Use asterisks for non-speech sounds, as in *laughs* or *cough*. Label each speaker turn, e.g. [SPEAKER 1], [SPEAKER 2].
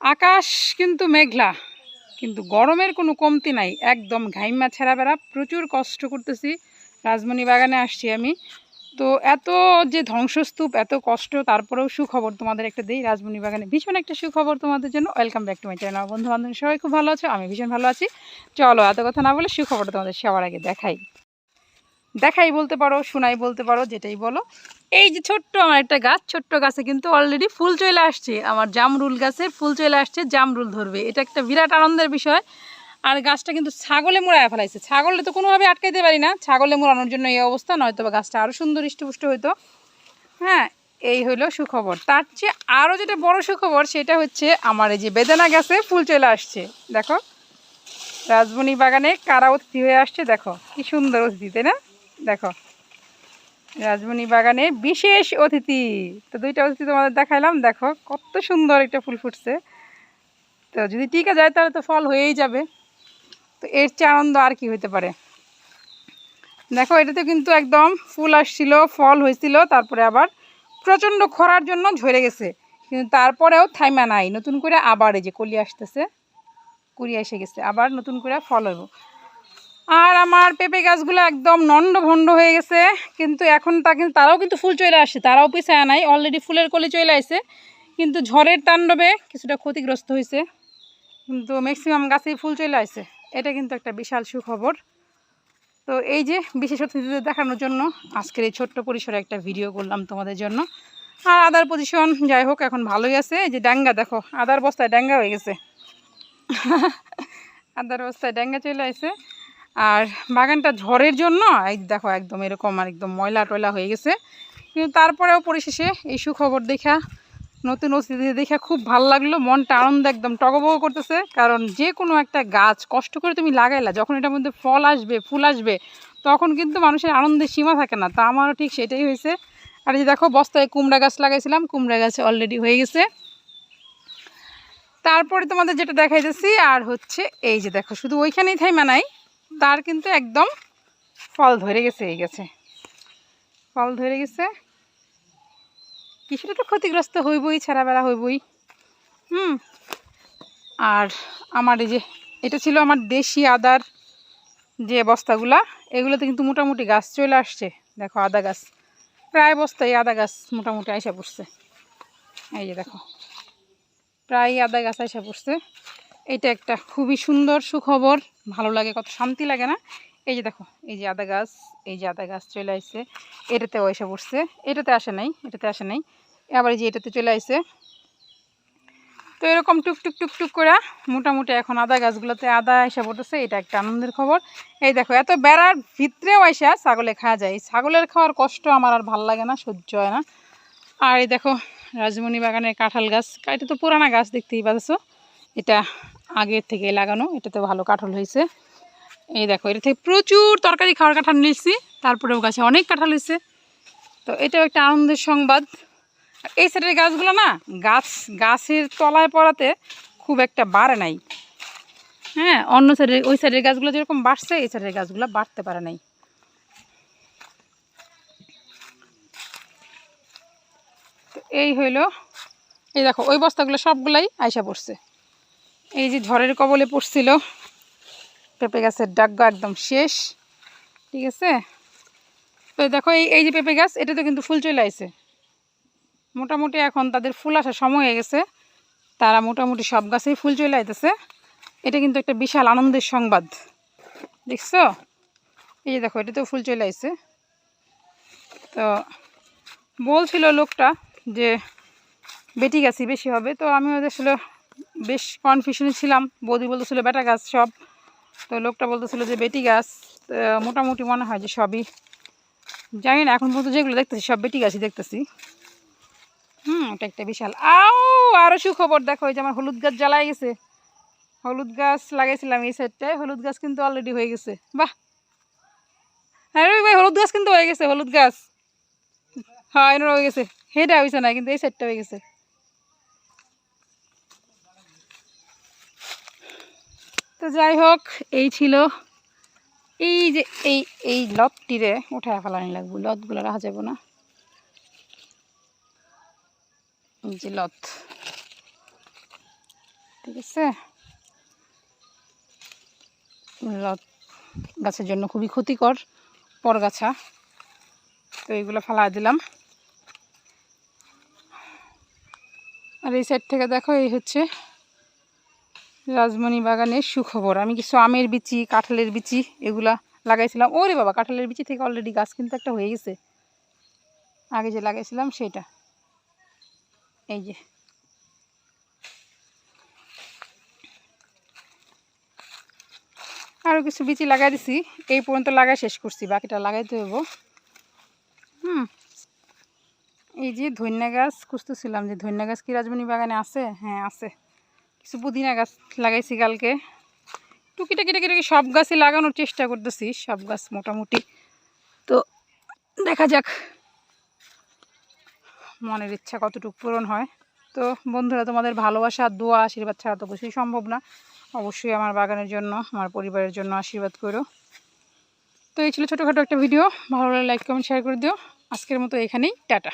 [SPEAKER 1] আকাশ কিন্তু মেঘলা, কিন্তু গরমের কোনো কমতি নাই। একদম ঘাইমা ছেঁড়া বেড়া, প্রচুর কষ্ট করতেছি। রাজমণি বাগানে আসছি আমি। তো এত যে ধ্বংসস্তূপ, এত কষ্ট, তারপরেও সুখবর তোমাদের একটা দিই রাজমণি বাগানে। ভীষণ একটা সুখবর তোমাদের জন্য। Welcome back to my channel বন্ধু বান্ধব সবাই খুব ভালো আছো? আমি ভীষণ ভালো আছি। চলো, এত কথা না বলে সুখবরটা তোমাদের সবার আগে দেখাই। দেখাই বলতে পারো, শোনাই বলতে পারো, যেটাই বলো। এই যে ছোট্ট আমার একটা গাছ, ছোট্ট গাছে কিন্তু অলরেডি ফুল চলে আসছে। আমার জামরুল গাছে ফুল চলে আসছে, জামরুল ধরবে। এটা একটা বিরাট আনন্দের বিষয়। আর গাছটা কিন্তু ছাগলে মোড়ায় ফেলাইছে। ছাগলে তো কোনোভাবে আটকাইতে পারি না। ছাগলে মোড়ানোর জন্য এই অবস্থা, নয়তো বা গাছটা আরও সুন্দর ইষ্টপুষ্ট হইতো। হ্যাঁ এই হইল সুখবর। তার চেয়ে আরও যেটা বড় সুখবর, সেটা হচ্ছে আমার এই যে বেদানা গাছে ফুল চলে আসছে। দেখো রাজবনি বাগানে কারা অতিথি হয়ে আসছে, দেখো, কি সুন্দর অতিথি, তাই না? দেখো। রাজমণি বাগানে বিশেষ অতিথি। তো দুইটা অতিথি তোমাদের দেখাইলাম, দেখো কত সুন্দর একটা ফুল ফুটছে। তো যদি টিকা যায় তাহলে তো ফল হয়েই যাবে। তো এর চেয়ে আনন্দ আর কি হইতে পারে? দেখো, এটাতে কিন্তু একদম ফুল আসছিল, ফল হয়েছিল, তারপরে আবার প্রচণ্ড খরার জন্য ঝরে গেছে। কিন্তু তারপরেও থাইমা নাই। নতুন করে আবার এই যে কলি আসতেছে কুড়ি এসে গেছে, আবার নতুন করে ফল হইব। আর আমার পেঁপে গাছগুলো একদম নন্ড ভণ্ড হয়ে গেছে, কিন্তু এখন তা কিন্তু, তারাও কিন্তু ফুল চলে আসছে, তারাও পিছায় নাই অলরেডি ফুলের কলি চলে আসছে কিন্তু ঝড়ের তাণ্ডবে কিছুটা ক্ষতিগ্রস্ত হয়েছে, কিন্তু ম্যাক্সিমাম গাছেই ফুল চলে আসছে এটা কিন্তু একটা বিশাল সুখবর। তো এই যে বিশেষ অতিথিদের দেখানোর জন্য আজকের এই ছোট্ট পরিসরে একটা ভিডিও করলাম তোমাদের জন্য। আর আদার পজিশন যাই হোক, এখন ভালোই আছে যে ড্যাঙ্গা দেখো আদার বস্তায় ড্যাঙ্গা হয়ে গেছে। *laughs* আদার বস্তায় ড্যাঙ্গা চলে আসছে আর বাগানটা ঝড়ের জন্য, এই দেখো একদম এরকম আর একদম ময়লা টয়লা হয়ে গেছে। কিন্তু তারপরেও পরিশেষে এই সুখবর দেখা, নতুন অতিথি দেখে খুব ভালো লাগল, মনটা আনন্দ একদম টগবগ করতেছে। কারণ যে কোনো একটা গাছ কষ্ট করে তুমি লাগাইলা, যখন এটার মধ্যে ফল আসবে, ফুল আসবে, তখন কিন্তু মানুষের আনন্দের সীমা থাকে না। তা আমারও ঠিক সেটাই হয়েছে। আর এই যে দেখো, বস্তায় কুমড়া গাছ লাগাইছিলাম, কুমড়া গাছ অলরেডি হয়ে গেছে। তারপরে তোমাদের যেটা দেখাইতেছি, আর হচ্ছে এই যে দেখো, শুধু ওইখানেই থাইমা নাই তার কিন্তু একদম ফল ধরে গেছে, এই গেছে। ফল ধরে গেছে। কিছুটা তো ক্ষতিগ্রস্ত হইবই ছাড়া বেড়া হইবই। হুম। আর আমার এই যে, এটা ছিল আমার দেশি আদার যে বস্তাগুলা, এগুলোতে কিন্তু মোটামুটি গাছ চলে আসছে। দেখো আদা গাছ। প্রায় বস্তায় আদা গাছ মোটামুটি আইসা পড়ছে। এই যে দেখো। প্রায় আদা গাছ আইসা পড়ছে। এটা একটা খুবই সুন্দর সুখবর। ভালো লাগে, কত শান্তি লাগে না? এই যে দেখো, এই যে আদা গাছ, এই যে আদা গাছ চলে আসছে এটাতেও এসে পড়ছে। এটাতে আসে নাই, এটাতে আসে নাই। আবার এই যে এটাতে চলে আসছে তো এরকম টুকটুক টুক টুক টুক করে মোটামুটি এখন আদা গাছগুলোতে আদা এসে পড়তেছে। এটা একটা আনন্দের খবর। এই দেখো, এত বেড়ার ভিতরেও আইসা ছাগলে খাওয়া যায়। ছাগলের খাওয়ার কষ্ট আমার আর ভালো লাগে না, সহ্য হয় না। আর এই দেখো রাজমণি বাগানের কাঁঠাল গাছ। এটা তো পুরানা গাছ, দেখতেই পাচ্ছ। এটা আগের থেকে লাগানো, এটাতে ভালো কাঁঠাল হয়েছে। এই দেখো, এটা থেকে প্রচুর তরকারি খাওয়ার কাঁঠাল নিয়েছি, তারপরেও গাছে অনেক কাঁঠাল হয়েছে। তো এটাও একটা আনন্দের সংবাদ। এই সাইডের গাছগুলো না, গাছ, গাছের তলায় পড়াতে খুব একটা বাড়ে নাই। হ্যাঁ অন্য সাইডের ওই সাইডের গাছগুলো যেরকম বাড়ছে, এই সাইডের গাছগুলো বাড়তে পারে নাই। তো এই হইল, এই দেখো, ওই বস্তাগুলো সবগুলাই আইসা পড়ছে। এই যে ঝড়ের কবলে পড়ছিল, পেঁপে গাছের ডাগ্গা একদম শেষ, ঠিক আছে? তো দেখো, এই এই যে পেঁপে গাছ, এটাতে কিন্তু ফুল চলে আসছে মোটামুটি এখন তাদের ফুল আসার সময় হয়ে গেছে। তারা মোটামুটি সব গাছেই ফুল চলে আইতেছে। এটা কিন্তু একটা বিশাল আনন্দের সংবাদ, দেখছ? এই যে দেখো, এটাতেও ফুল চলে আসছে তো বলছিল লোকটা যে বেটি গাছই বেশি হবে, তো আমি ওদের আসলে বেশ কনফিউশনে ছিলাম। বৌদি বলতেছিল, বেটা গাছ সব। তো লোকটা বলতেছিল যে, বেটি গাছ। মোটামুটি মনে হয় যে সবই। জানি না, এখন পর্যন্ত যেগুলো দেখতেছি, সব বেটি গাছই দেখতেছি। হুম, এটা একটা বিশাল। আও আরও সুখবর দেখো ওই যে আমার হলুদ গাছ জ্বালাই গেছে। হলুদ গাছ লাগাইছিলাম এই সাইডটায় হলুদ গাছ কিন্তু অলরেডি হয়ে গেছে। বাহ! হ্যাঁ ভাই, হলুদ গাছ কিন্তু হয়ে গেছে, হলুদ গাছ। হ্যাঁ হয়ে গেছে। হেটা হয়েছে না, কিন্তু এই সাইডটা হয়ে গেছে। তো যাই হোক, এই ছিল এই যে এই এই লতটিরে উঠায় ফেলানি লাগবো, লতগুলো রাখা যাব না। যে লত। ঠিক আছে? এগুলো গাছের জন্য খুবই ক্ষতিকর পরগাছা তো এইগুলো ফালা দিলাম। আর এই সাইড থেকে দেখো, এই হচ্ছে রাজমণি বাগানের সুখবর। আমি কিছু আমের বিচি, কাঁঠালের বিচি এগুলা লাগাইছিলাম। ওরে বাবা, কাঁঠালের বিচি থেকে অলরেডি গাছ কিন্তু একটা হয়ে গেছে। আগে যে লাগাইছিলাম সেটা। এই যে। আরও কিছু বিচি লাগাই দিছি। এই পর্যন্ত লাগাই শেষ করছি, বাকিটা লাগাইতে হইব। হুম। এই যে ধন্যা গাছ খুঁজতেছিলাম যে ধন্যা গাছ কি রাজমণি বাগানে আছে? হ্যাঁ আছে। কিছু পুদিনা গাছ লাগাইছি কালকে। টুকিটাকি টাকি সব গাছই লাগানোর চেষ্টা করতেছি, সব গাছ মোটামুটি। তো দেখা যাক, মনের ইচ্ছা কতটুকু পূরণ হয়। তো বন্ধুরা, তোমাদের ভালোবাসা, দোয়া, আশীর্বাদ ছাড়া তো কিছুই সম্ভব না। অবশ্যই আমার বাগানের জন্য, আমার পরিবারের জন্য আশীর্বাদ করো। তো এই ছিল ছোটোখাটো একটা ভিডিও। ভালো লাগলে লাইক কমেন্ট শেয়ার করে দিও। আজকের মতো এখানেই, টাটা।